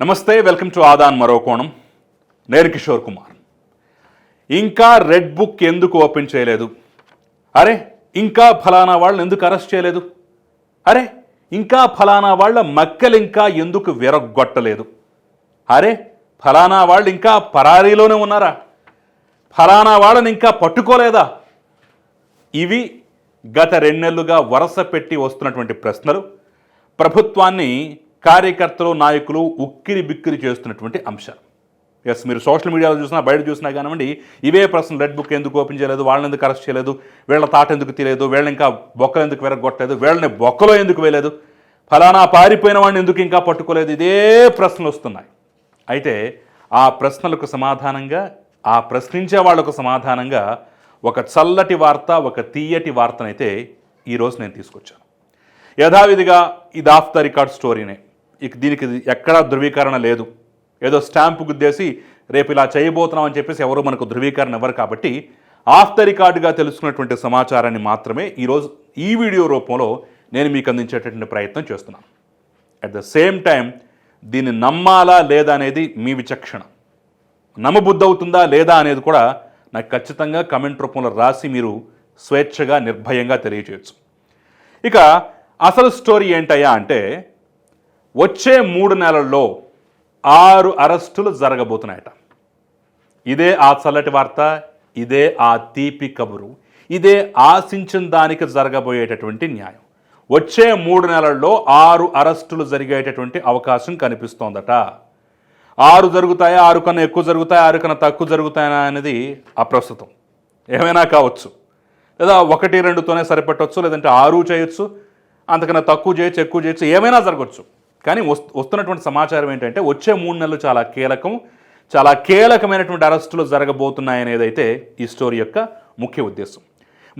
నమస్తే welcome to Aadan మరో కోణం. నేను కిషోర్ కుమార్. ఇంకా రెడ్ బుక్ ఎందుకు ఓపెన్ చేయలేదు? అరే ఇంకా ఫలానా వాళ్ళని ఎందుకు అరెస్ట్ చేయలేదు? అరే ఇంకా ఫలానా వాళ్ళ మక్కలు ఇంకా ఎందుకు విరగొట్టలేదు అరే ఫలానా వాళ్ళు ఇంకా పరారీలోనే ఉన్నారా? ఫలానా వాళ్ళని ఇంకా పట్టుకోలేదా? ఇవి గత రెండేళ్ళుగా వరుస పెట్టి వస్తున్నటువంటి ప్రశ్నలు. ప్రభుత్వాన్ని కార్యకర్తలు నాయకులు ఉక్కిరి బిక్కిరి చేస్తున్నటువంటి అంశాలు ఎస్ మీరు సోషల్ మీడియాలో చూసినా బయట చూసినా కానివ్వండి ఇవే ప్రశ్నలు. రెడ్ బుక్ ఎందుకు ఓపెన్ చేయలేదు? వాళ్ళని ఎందుకు అరెస్ట్ చేయలేదు? వీళ్ళ తాట ఎందుకు తీయలేదు? వీళ్ళని ఇంకా బొక్కలు ఎందుకు విరగొట్టలేదు? వీళ్ళని బొక్కలో ఎందుకు వేయలేదు? ఫలానా పారిపోయిన వాడిని ఎందుకు ఇంకా పట్టుకోలేదు? ఇదే ప్రశ్నలు వస్తున్నాయి. అయితే ఆ ప్రశ్నలకు సమాధానంగా ఆ ప్రశ్నించే వాళ్ళకు సమాధానంగా ఒక చల్లటి వార్త ఒక తీయటి వార్తనైతే ఈరోజు నేను తీసుకొచ్చాను. యథావిధిగా ఇది ఆఫ్ ద రికార్డ్ స్టోరీనే ఇక దీనికి ఎక్కడా ధృవీకరణ లేదు. ఏదో స్టాంపు గుద్దేసి రేపు ఇలా చేయబోతున్నాం అని చెప్పేసి ఎవరు మనకు ధృవీకరణ ఇవ్వరు కాబట్టి ఆఫ్ ద రికార్డుగా తెలుసుకున్నటువంటి సమాచారాన్ని మాత్రమే ఈరోజు ఈ వీడియో రూపంలో నేను మీకు అందించేటటువంటి ప్రయత్నం చేస్తున్నాను. అట్ ద సేమ్ టైం దీన్ని నమ్మాలా లేదా అనేది మీ విచక్షణ. నమ్మబుద్ధవుతుందా లేదా అనేది కూడా నాకు ఖచ్చితంగా కమెంట్ రూపంలో రాసి మీరు స్వేచ్ఛగా నిర్భయంగా తెలియచేయచ్చు ఇక అసలు స్టోరీ ఏంటయ్యా అంటే వచ్చే మూడు నెలల్లో ఆరు అరెస్టులు జరగబోతున్నాయట. ఇదే ఆ చల్లటి వార్త ఇదే ఆ తీపి కబురు ఇదే ఆశించిన దానికి జరగబోయేటటువంటి న్యాయం. వచ్చే మూడు నెలల్లో ఆరు అరెస్టులు జరిగేటటువంటి అవకాశం కనిపిస్తోందట. ఆరు జరుగుతాయా ఆరు కన్నా ఎక్కువ జరుగుతాయా ఆరు కన్నా తక్కువ జరుగుతాయా అనేది అప్రస్తుతం. ఏమైనా కావచ్చు. లేదా ఒకటి రెండుతోనే సరిపెట్టవచ్చు లేదంటే ఆరు చేయొచ్చు అంతకన్నా తక్కువ చేయొచ్చు ఎక్కువ చేయొచ్చు ఏమైనా జరగవచ్చు కానీ వస్తున్నటువంటి సమాచారం ఏంటంటే వచ్చే మూడు నెలలు చాలా కీలకం. చాలా కీలకమైనటువంటి అరెస్టులు జరగబోతున్నాయనేది అయితే ఈ స్టోరీ యొక్క ముఖ్య ఉద్దేశం.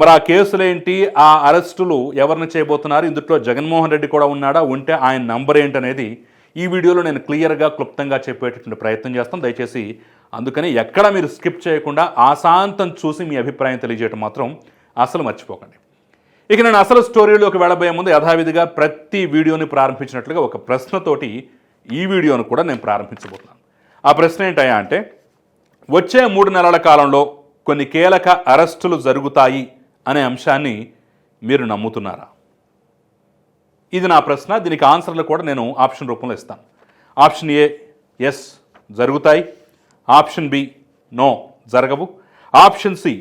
మరి ఆ కేసులేంటి ఆ అరెస్టులు ఎవరిని చేయబోతున్నారు? ఇందులో జగన్మోహన్ రెడ్డి కూడా ఉన్నాడా? ఉంటే ఆయన నంబర్ ఏంటనేది ఈ వీడియోలో నేను క్లియర్గా క్లుప్తంగా చెప్పేటటువంటి ప్రయత్నం చేస్తాను. దయచేసి అందుకని ఎక్కడ మీరు స్కిప్ చేయకుండా ఆశాంతం చూసి మీ అభిప్రాయం తెలియజేయటం మాత్రం అసలు మర్చిపోకండి. ఇక నేను అసలు స్టోరీలోకి వెళ్ళబోయే ముందు యథావిధిగా ప్రతి వీడియోని ప్రారంభించినట్లుగా ఒక ప్రశ్నతోటి ఈ వీడియోను కూడా నేను ప్రారంభించబోతున్నాను. ఆ ప్రశ్న ఏంటయ్యా అంటే వచ్చే మూడు నెలల కాలంలో కొన్ని కీలక అరెస్టులు జరుగుతాయి అనే అంశాన్ని మీరు నమ్ముతున్నారా? ఇది నా ప్రశ్న దీనికి ఆన్సర్లు కూడా నేను ఆప్షన్ రూపంలో ఇస్తాను. ఆప్షన్ ఏ ఎస్ జరుగుతాయి. ఆప్షన్ బి నో జరగవు. ఆప్షన్ సి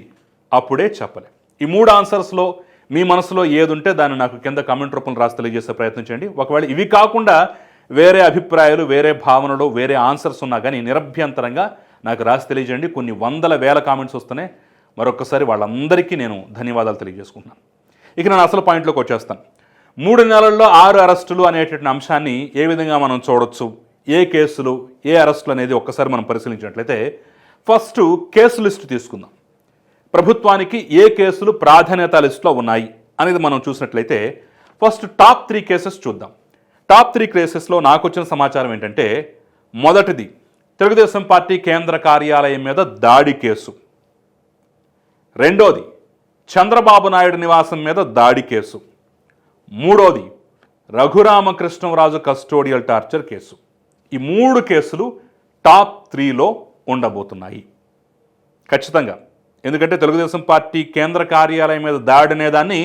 అప్పుడే చెప్పలే. ఈ మూడు ఆన్సర్స్లో మీ మనసులో ఏది ఉంటే దాన్ని నాకు కింద కామెంట్ రూపంలో రాసి తెలియజేసే ప్రయత్నం చేయండి. ఒకవేళ ఇవి కాకుండా వేరే అభిప్రాయాలు వేరే భావనలు వేరే ఆన్సర్స్ ఉన్నా కానీ నిరభ్యంతరంగా నాకు రాసి తెలియజేయండి. కొన్ని వందల వేల కామెంట్స్ వస్తేనే మరొకసారి వాళ్ళందరికీ నేను ధన్యవాదాలు తెలియజేసుకుంటున్నాను. ఇక నేను అసలు పాయింట్లోకి వచ్చేస్తాను. మూడు నెలల్లో ఆరు అరెస్టులు అనేటువంటి అంశాన్ని ఏ విధంగా మనం చూడొచ్చు? ఏ కేసులు ఏ అరెస్టులు అనేది ఒక్కసారి మనం పరిశీలించినట్లయితే ఫస్ట్ కేసు లిస్టు తీసుకుందాం. ప్రభుత్వానికి ఏ కేసులు ప్రాధాన్యత లిస్టులో ఉన్నాయి అనేది మనం చూసినట్లయితే ఫస్ట్ టాప్ త్రీ కేసెస్ చూద్దాం. టాప్ త్రీ కేసెస్లో నాకు వచ్చిన సమాచారం ఏంటంటే మొదటిది తెలుగుదేశం పార్టీ కేంద్ర కార్యాలయం మీద దాడి కేసు. రెండోది చంద్రబాబు నాయుడు నివాసం మీద దాడి కేసు. మూడోది రఘురామకృష్ణరాజు కస్టోడియల్ టార్చర్ కేసు. ఈ మూడు కేసులు టాప్ త్రీలో ఉండబోతున్నాయి. ఖచ్చితంగా. ఎందుకంటే తెలుగుదేశం పార్టీ కేంద్ర కార్యాలయం మీద దాడి అనేదాన్ని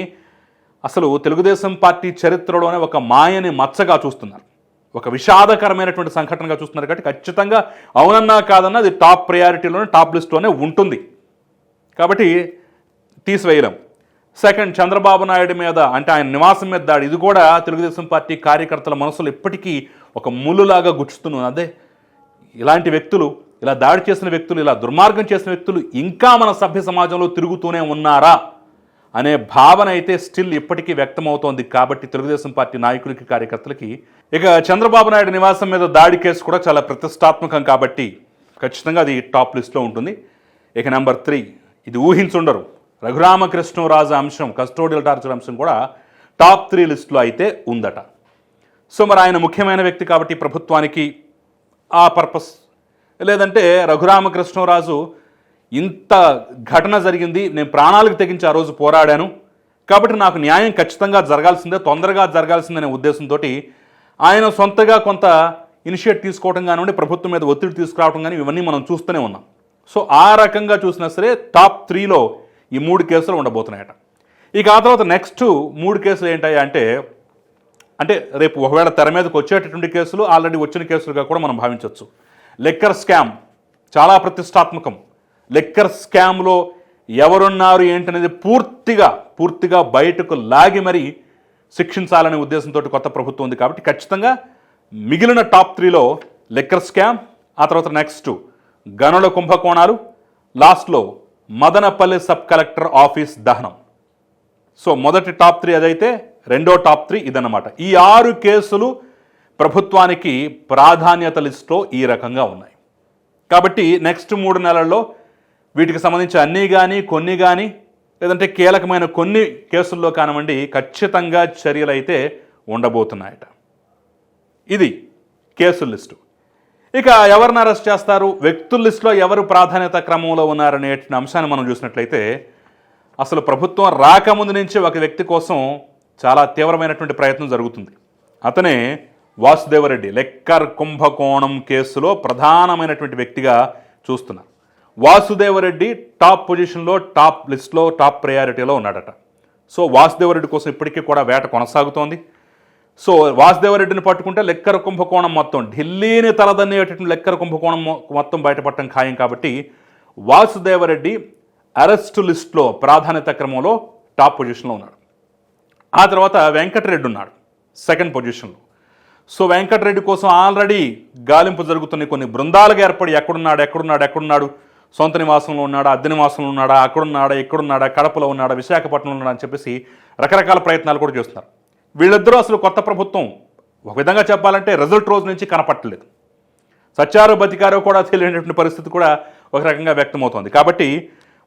అసలు తెలుగుదేశం పార్టీ చరిత్రలోనే ఒక మాయని మచ్చగా చూస్తున్నారు. ఒక విషాదకరమైనటువంటి సంఘటనగా చూస్తున్నారు కాబట్టి ఖచ్చితంగా అవునన్నా కాదన్నా అది టాప్ ప్రయారిటీలోనే టాప్ లిస్ట్లోనే ఉంటుంది. కాబట్టి తీసివేయలేం. సెకండ్ చంద్రబాబు నాయుడు మీద అంటే ఆయన నివాసం మీద దాడి ఇది కూడా తెలుగుదేశం పార్టీ కార్యకర్తల మనసులో ఇప్పటికీ ఒక ముళ్ళులాగా గుచ్చుతున్నాను అదే ఇలాంటి వ్యక్తులు ఇలా దాడి చేసిన వ్యక్తులు ఇలా దుర్మార్గం చేసిన వ్యక్తులు ఇంకా మన సభ్య సమాజంలో తిరుగుతూనే ఉన్నారా అనే భావన అయితే స్టిల్ ఇప్పటికీ వ్యక్తమవుతోంది. కాబట్టి తెలుగుదేశం పార్టీ నాయకులకి కార్యకర్తలకి ఇక చంద్రబాబు నాయుడు నివాసం మీద దాడి కేసు కూడా చాలా ప్రతిష్టాత్మకం కాబట్టి ఖచ్చితంగా అది టాప్ లిస్ట్లో ఉంటుంది. ఇక నెంబర్ త్రీ ఇది ఊహించుండరు. రఘురామకృష్ణరాజు అంశం కస్టోడియల్ టార్చర్ అంశం కూడా టాప్ త్రీ లిస్టులో అయితే ఉందట. సో మరి ఆయన ముఖ్యమైన వ్యక్తి కాబట్టి ప్రభుత్వానికి ఆ పర్పస్ లేదంటే రఘురామకృష్ణరాజు ఇంత ఘటన జరిగింది నేను ప్రాణాలకు తెగించి ఆ రోజు పోరాడాను. కాబట్టి నాకు న్యాయం ఖచ్చితంగా జరగాల్సిందే తొందరగా జరగాల్సిందనే ఉద్దేశంతో ఆయన సొంతగా కొంత ఇనిషియేట్ తీసుకోవడం కానివ్వండి ప్రభుత్వం మీద ఒత్తిడి తీసుకురావడం కానీ ఇవన్నీ మనం చూస్తూనే ఉన్నాం. సో ఆ రకంగా చూసినా సరే టాప్ త్రీలో ఈ మూడు కేసులు ఉండబోతున్నాయట. ఇక ఆ తర్వాత నెక్స్ట్ మూడు కేసులు ఏంటాయి అంటే అంటే రేపు ఒకవేళ తెర మీదకి వచ్చేటటువంటి కేసులు ఆల్రెడీ వచ్చిన కేసులుగా కూడా మనం భావించవచ్చు. లెక్కర్ స్కామ్ చాలా ప్రతిష్టాత్మకం. లెక్కర్ స్కామ్లో ఎవరున్నారు ఏంటనేది పూర్తిగా పూర్తిగా బయటకు లాగి మరీ శిక్షించాలనే ఉద్దేశంతో కొత్త ప్రభుత్వం ఉంది కాబట్టి ఖచ్చితంగా మిగిలిన టాప్ త్రీలో లెక్కర్ స్కామ్ ఆ తర్వాత నెక్స్ట్ గనుల కుంభకోణాలు లాస్ట్లో మదనపల్లి సబ్ కలెక్టర్ ఆఫీస్ దహనం. సో మొదటి టాప్ త్రీ అదైతే రెండో టాప్ త్రీ ఇదన్నమాట. ఈ ఆరు కేసులు ప్రభుత్వానికి ప్రాధాన్యత లిస్టులో ఈ రకంగా ఉన్నాయి. కాబట్టి నెక్స్ట్ మూడు నెలల్లో వీటికి సంబంధించి అన్నీ కానీ కొన్ని కానీ లేదంటే కీలకమైన కొన్ని కేసుల్లో కానివ్వండి ఖచ్చితంగా చర్యలు అయితే ఉండబోతున్నాయట. ఇది కేసుల లిస్టు. ఇక ఎవరిని అరెస్ట్ చేస్తారు? వ్యక్తుల లిస్టులో ఎవరు ప్రాధాన్యత క్రమంలో ఉన్నారనే అంశాన్ని మనం చూసినట్లయితే అసలు ప్రభుత్వం రాకముందు నుంచి ఒక వ్యక్తి కోసం చాలా తీవ్రమైనటువంటి ప్రయత్నం జరుగుతుంది. అతనే వాసుదేవరెడ్డి లెక్కర్ కుంభకోణం కేసులో ప్రధానమైనటువంటి వ్యక్తిగా చూస్తున్నారు వాసుదేవరెడ్డి టాప్ పొజిషన్లో టాప్ లిస్ట్లో టాప్ ప్రయారిటీలో ఉన్నాడట. సో వాసుదేవరెడ్డి కోసం ఇప్పటికీ కూడా వేట కొనసాగుతోంది. సో వాసుదేవరెడ్డిని పట్టుకుంటే లెక్కర కుంభకోణం మొత్తం ఢిల్లీని తలదన్నేటటువంటి లెక్కర కుంభకోణం మొత్తం బయటపడటం ఖాయం కాబట్టి వాసుదేవరెడ్డి అరెస్టు లిస్ట్లో ప్రాధాన్యత క్రమంలో టాప్ పొజిషన్లో ఉన్నాడు. ఆ తర్వాత వెంకటరెడ్డి ఉన్నాడు సెకండ్ పొజిషన్లో. సో వెంకటరెడ్డి కోసం ఆల్రెడీ గాలింపు జరుగుతున్నాయి కొన్ని బృందాలుగా ఏర్పడి ఎక్కడున్నాడు ఎక్కడున్నాడు ఎక్కడున్నాడు? సొంత నివాసంలో ఉన్నాడా అద్దె నివాసంలో ఉన్నాడా అక్కడున్నాడా ఎక్కడున్నాడా కడపలో ఉన్నాడా విశాఖపట్నంలో ఉన్నాడా అని చెప్పేసి రకరకాల ప్రయత్నాలు కూడా చేస్తున్నారు. వీళ్ళిద్దరూ అసలు కొత్త ప్రభుత్వం. ఒక విధంగా చెప్పాలంటే రిజల్ట్ రోజు నుంచి కనపట్టలేదు. సత్యారు బతికారో కూడా తెలియనటువంటి పరిస్థితి కూడా ఒక రకంగా వ్యక్తమవుతోంది. కాబట్టి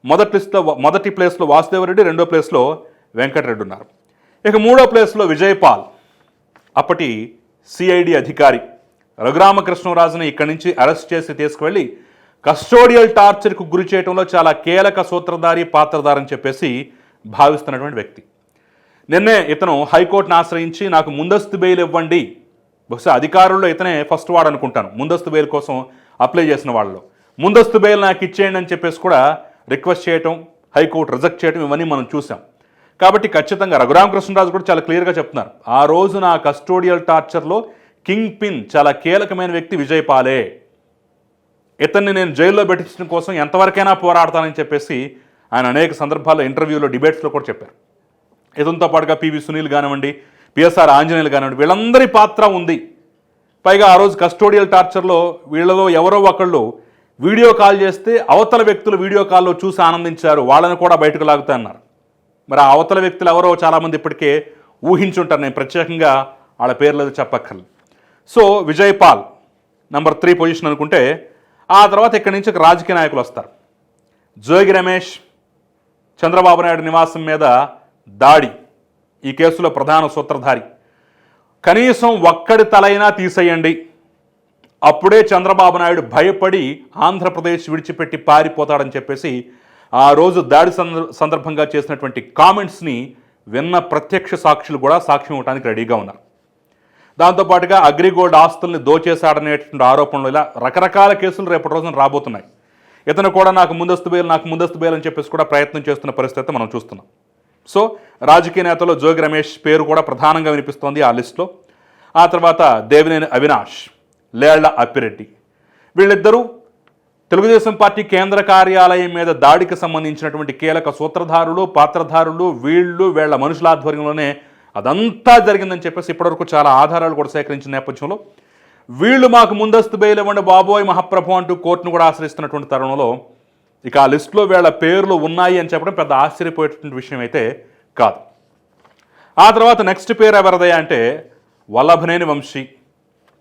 మొదటి లిస్ట్లో మొదటి ప్లేస్లో వాసుదేవరెడ్డి రెండో ప్లేస్లో వెంకటరెడ్డి ఉన్నారు. ఇక మూడో ప్లేస్లో విజయపాల్. అప్పటి సిఐడి అధికారి రఘురామకృష్ణరాజును ఇక్కడి నుంచి అరెస్ట్ చేసి తీసుకువెళ్ళి కస్టోడియల్ టార్చర్కు గురి చేయడంలో చాలా కీలక సూత్రధారి పాత్రధారని చెప్పేసి భావిస్తున్నటువంటి వ్యక్తి. నిన్నే ఇతను హైకోర్టును ఆశ్రయించి నాకు ముందస్తు బెయిల్ ఇవ్వండి. బహుశా అధికారుల్లో ఇతనే ఫస్ట్ వాడు అనుకుంటాను. ముందస్తు బెయిల్ కోసం అప్లై చేసిన వాళ్ళలో. ముందస్తు బెయిల్ నాకు ఇచ్చేయండి అని చెప్పేసి కూడా రిక్వెస్ట్ చేయటం హైకోర్టు రిజెక్ట్ చేయటం ఇవన్నీ మనం చూసాం. కాబట్టి ఖచ్చితంగా రఘురామకృష్ణరాజు కూడా చాలా క్లియర్గా చెప్తున్నారు. ఆ రోజు నా కస్టోడియల్ టార్చర్లో కింగ్ పిన్ చాలా కీలకమైన వ్యక్తి విజయ్ పాలే. ఇతన్ని నేను జైల్లో పెట్టించడం కోసం ఎంతవరకైనా పోరాడతానని చెప్పేసి ఆయన అనేక సందర్భాల్లో ఇంటర్వ్యూలో డిబేట్స్లో కూడా చెప్పారు. ఇతనితో పాటుగా పివి సునీల్ కానివ్వండి పిఎస్ఆర్ ఆంజనేయులు కానివ్వండి వీళ్ళందరి పాత్ర ఉంది. పైగా ఆ రోజు కస్టోడియల్ టార్చర్లో వీళ్ళలో ఎవరో ఒకళ్ళు వీడియో కాల్ చేస్తే అవతల వ్యక్తులు వీడియో కాల్లో చూసి ఆనందించారు వాళ్ళని కూడా బయటకు లాగుతా అన్నారు మరి ఆ అవతల వ్యక్తులు ఎవరో చాలామంది ఇప్పటికే ఊహించుంటారు. నేను ప్రత్యేకంగా వాళ్ళ పేర్లు చెప్పక్కర్లేదు. So Vijay Paul number three position అనుకుంటే ఆ తర్వాత ఇక్కడి నుంచి ఒక రాజకీయ నాయకులు వస్తారు. జోగి రమేష్ చంద్రబాబు నాయుడు నివాసం మీద దాడి ఈ కేసులో ప్రధాన సూత్రధారి. కనీసం ఒక్కడి తలైనా తీసేయండి. అప్పుడే చంద్రబాబు నాయుడు భయపడి ఆంధ్రప్రదేశ్ విడిచిపెట్టి పారిపోతాడని చెప్పేసి ఆ రోజు దాడి సందర్భంగా చేసినటువంటి కామెంట్స్ని విన్న ప్రత్యక్ష సాక్షులు కూడా సాక్ష్యం ఇవ్వడానికి రెడీగా ఉన్నారు. దాంతోపాటుగా అగ్రిగోల్డ్ ఆస్తుల్ని దోచేశాడనేటువంటి ఆరోపణలు ఇలా రకరకాల కేసులు రేపటి రోజున రాబోతున్నాయి. ఇతను కూడా నాకు ముందస్తు బేలు నాకు ముందస్తు బేలు అని చెప్పేసి కూడా ప్రయత్నం చేస్తున్న పరిస్థితి మనం చూస్తున్నాం. సో రాజకీయ నేతలో జోగి రమేష్ పేరు కూడా ప్రధానంగా వినిపిస్తోంది ఆ లిస్టులో. ఆ తర్వాత దేవినేని అవినాష్ లేళ్ళ అప్పిరెడ్డి. వీళ్ళిద్దరూ తెలుగుదేశం పార్టీ కేంద్ర కార్యాలయం మీద దాడికి సంబంధించినటువంటి కీలక సూత్రధారులు పాత్రధారులు వీళ్ళు వీళ్ళ మనుషుల ఆధ్వర్యంలోనే అదంతా జరిగిందని చెప్పేసి ఇప్పటివరకు చాలా ఆధారాలు కూడా సేకరించిన నేపథ్యంలో వీళ్ళు మాకు ముందస్తు బెయిల్ ఇవ్వండి బాబోయ్ మహాప్రభు అంటూ కోర్టును కూడా ఆశ్రయిస్తున్నటువంటి తరుణంలో ఇక ఆ లిస్టులో వీళ్ళ పేర్లు ఉన్నాయి అని చెప్పడం పెద్ద ఆశ్చర్యపోయేటువంటి విషయం అయితే కాదు. ఆ తర్వాత నెక్స్ట్ పేరు ఎవరిదయ్యా అంటే వల్లభనేని వంశీ.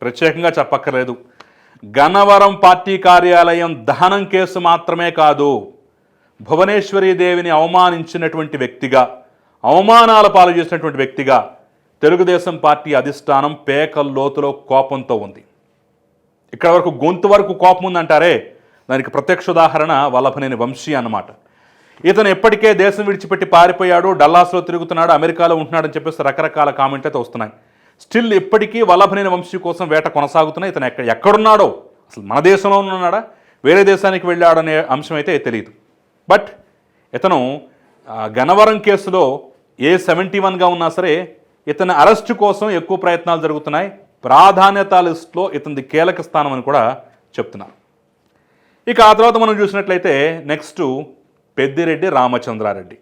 ప్రత్యేకంగా చెప్పక్కర్లేదు. గన్నవరం పార్టీ కార్యాలయం దహనం కేసు మాత్రమే కాదు భువనేశ్వరీ దేవిని అవమానించినటువంటి వ్యక్తిగా అవమానాల పాలు చేసినటువంటి వ్యక్తిగా తెలుగుదేశం పార్టీ అధిష్టానం పేకల లోతులో కోపంతో ఉంది. ఇక్కడ వరకు గొంతు వరకు కోపం ఉందంటారే? దానికి ప్రత్యక్ష ఉదాహరణ వల్లభనేని వంశీ అన్నమాట. ఇతను ఎప్పటికే దేశం విడిచిపెట్టి పారిపోయాడు డల్లాస్లో తిరుగుతున్నాడు అమెరికాలో ఉంటున్నాడని చెప్పేసి రకరకాల కామెంట్లు అయితే వస్తున్నాయి. స్టిల్ ఇప్పటికీ వల్లభనేని వంశీ కోసం వేట కొనసాగుతున్నాయి. ఇతను ఎక్కడ ఎక్కడున్నాడో అసలు మన దేశంలో ఉన్నాడా వేరే దేశానికి వెళ్ళాడనే అంశం అయితే తెలియదు బట్ ఇతను గనవరం కేసులో ఏ సెవెంటీ వన్గా ఉన్నా సరే ఇతని అరెస్టు కోసం ఎక్కువ ప్రయత్నాలు జరుగుతున్నాయి. ప్రాధాన్యత లిస్టులో ఇతనిది కీలక స్థానం అని కూడా చెప్తున్నారు. ఇక ఆ తర్వాత మనం చూసినట్లయితే next Peddireddy Ramachandrareddy.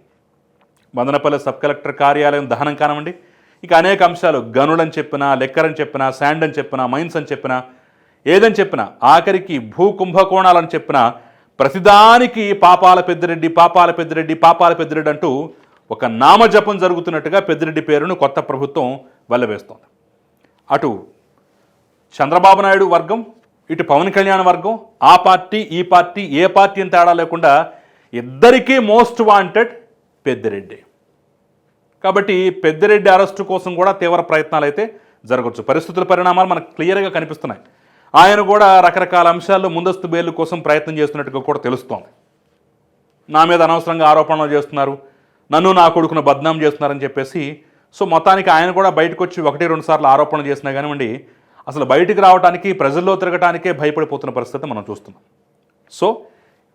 Madanapalle sub collector కార్యాలయం దహనం కానివ్వండి. ఇక అనేక అంశాలు గనుడని చెప్పినా లెక్కరని చెప్పినా శాండ్ అని చెప్పినా మైన్స్ అని చెప్పినా ఏదని చెప్పినా ఆఖరికి భూ కుంభకోణాలని చెప్పినా ప్రతిదానికి పాపాల పెద్దిరెడ్డి పాపాల పెద్దిరెడ్డి పాపాల పెద్దిరెడ్డి అంటూ ఒక నామజపం జరుగుతున్నట్టుగా పెద్దిరెడ్డి పేరును కొత్త ప్రభుత్వం వెల్లవేస్తోంది. అటు చంద్రబాబు నాయుడు వర్గం ఇటు పవన్ కళ్యాణ్ వర్గం ఆ పార్టీ ఈ పార్టీ ఏ పార్టీ అని తేడా లేకుండా ఇద్దరికీ మోస్ట్ వాంటెడ్ పెద్దిరెడ్డి. కాబట్టి పెద్దిరెడ్డి అరెస్టు కోసం కూడా తీవ్ర ప్రయత్నాలు అయితే జరగవచ్చు పరిస్థితుల పరిణామాలు మనకు క్లియర్గా కనిపిస్తున్నాయి. ఆయన కూడా రకరకాల అంశాల్లో ముందస్తు బెయిల్ కోసం ప్రయత్నం చేస్తున్నట్టుగా కూడా తెలుస్తోంది. నా మీద అనవసరంగా ఆరోపణలు చేస్తున్నారు. నన్ను నా కొడుకును బద్నాం చేస్తున్నారని చెప్పేసి సో మొత్తానికి ఆయన కూడా బయటకు వచ్చి ఒకటి రెండు సార్లు ఆరోపణలు చేసినా కానివ్వండి అసలు బయటికి రావడానికి ప్రజల్లో తిరగటానికే భయపడిపోతున్న పరిస్థితి మనం చూస్తున్నాం. సో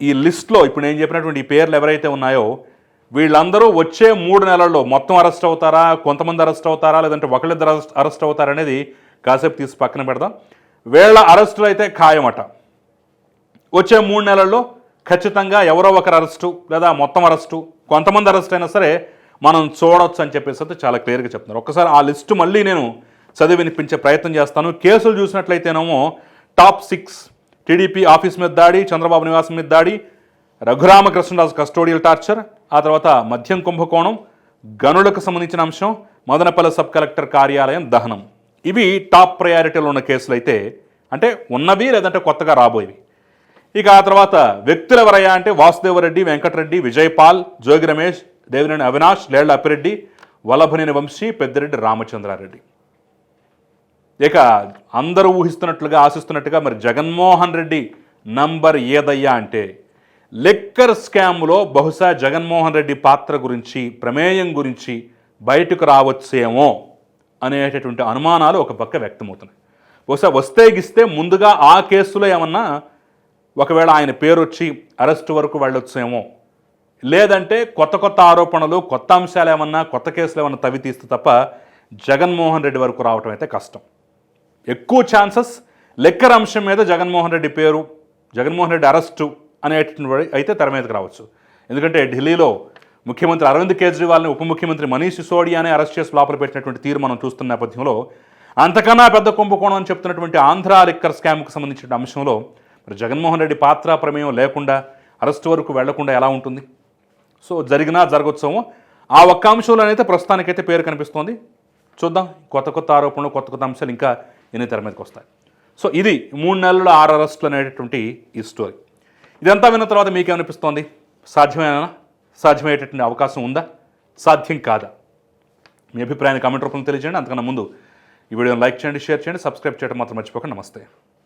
ఈ లిస్ట్లో ఇప్పుడు నేను చెప్పినటువంటి ఈ పేర్లు ఎవరైతే ఉన్నాయో వీళ్ళందరూ వచ్చే మూడు నెలల్లో మొత్తం అరెస్ట్ అవుతారా? కొంతమంది అరెస్ట్ అవుతారా? లేదంటే ఒకళ్ళిద్దరు అరెస్ట్ అరెస్ట్ అవుతారనేది కాసేపు తీసి పక్కన పెడదాం. వీళ్ళ అరెస్టులు అయితే ఖాయమట. వచ్చే మూడు నెలల్లో ఖచ్చితంగా ఎవరో ఒకరు అరెస్టు లేదా మొత్తం అరెస్టు కొంతమంది అరెస్ట్ అయినా సరే మనం చూడొచ్చు అని చెప్పేసి అయితే చాలా క్లియర్గా చెప్తున్నారు. ఒక్కసారి ఆ లిస్టు మళ్ళీ నేను చదివి వినిపించే ప్రయత్నం చేస్తాను. కేసులు చూసినట్లయితేనేమో టాప్ సిక్స్ టీడీపీ ఆఫీస్ మీద దాడి చంద్రబాబు నివాసం మీద దాడి రఘురామకృష్ణరాజు కస్టోడియల్ టార్చర్ ఆ తర్వాత మద్యం కుంభకోణం గనులకు సంబంధించిన అంశం మదనపల్లి సబ్ కలెక్టర్ కార్యాలయం దహనం. ఇవి టాప్ ప్రయారిటీలో ఉన్న కేసులు అయితే అంటే ఉన్నవి లేదంటే కొత్తగా రాబోయేవి. ఇక ఆ తర్వాత వ్యక్తులు ఎవరయ్యా అంటే వాసుదేవరెడ్డి వెంకటరెడ్డి విజయపాల్ జోగి రమేష్ దేవినేని అవినాష్ లేళ్ళ అప్పిరెడ్డి వల్లభనేని వంశీ పెద్దిరెడ్డి రామచంద్రారెడ్డి. ఇక అందరూ ఊహిస్తున్నట్లుగా ఆశిస్తున్నట్టుగా మరి జగన్మోహన్ రెడ్డి నంబర్ ఏదయ్యా అంటే లెక్కర్ స్కామ్లో బహుశా జగన్మోహన్ రెడ్డి పాత్ర గురించి ప్రమేయం గురించి బయటకు రావచ్చేమో అనేటటువంటి అనుమానాలు ఒక పక్క వ్యక్తమవుతున్నాయి. బహుశా వస్తే గిస్తే ముందుగా ఆ కేసులో ఏమన్నా ఒకవేళ ఆయన పేరు వచ్చి అరెస్ట్ వరకు వెళ్ళొచ్చేమో. లేదంటే కొత్త కొత్త ఆరోపణలు కొత్త అంశాలు ఏమన్నా కొత్త కేసులు ఏమన్నా తవ్వితీస్తే తప్ప జగన్మోహన్ రెడ్డి వరకు రావటం అయితే కష్టం. ఎక్కువ ఛాన్సెస్ లెక్కర్ అంశం మీద జగన్మోహన్ రెడ్డి పేరు జగన్మోహన్ రెడ్డి అరెస్టు అనేటువంటి అయితే తెర మీదకి రావచ్చు. ఎందుకంటే ఢిల్లీలో ముఖ్యమంత్రి అరవింద్ కేజ్రీవాల్ని ఉప ముఖ్యమంత్రి మనీష్ సిసోడియానే అరెస్ట్ చేసి లోపల పెట్టినటువంటి తీరు మనం చూస్తున్న నేపథ్యంలో అంతకన్నా పెద్ద కుంభకోణం అని చెప్తున్నటువంటి ఆంధ్ర లిక్కర్ స్కామ్కి సంబంధించిన అంశంలో మరి జగన్మోహన్ రెడ్డి పాత్ర ప్రమేయం లేకుండా అరెస్ట్ వరకు వెళ్ళకుండా ఎలా ఉంటుంది? సో జరిగినా జరగొచ్చేమో. ఆ ఒక్క అంశంలోనైతే ప్రస్తుతానికైతే పేరు కనిపిస్తోంది. చూద్దాం. కొత్త కొత్త ఆరోపణలు కొత్త కొత్త అంశాలు ఇంకా ఎన్ని తెర మీదకి వస్తాయి. సో ఇది మూడు నెలల ఆరు అరెస్టులు అనేటటువంటి ఈ స్టోరీ. ఇదంతా విన్న తర్వాత మీకేమనిపిస్తోంది? సాధ్యమేనా? సాధ్యమయ్యేటటువంటి అవకాశం ఉందా? సాధ్యం కాదా? మీ అభిప్రాయాన్ని కామెంట్ రూపంలో తెలియజేయండి. అంతకన్నా ముందు ఈ వీడియోని లైక్ చేయండి షేర్ చేయండి సబ్స్క్రైబ్ చేయడం మాత్రం మర్చిపోకండి. నమస్తే.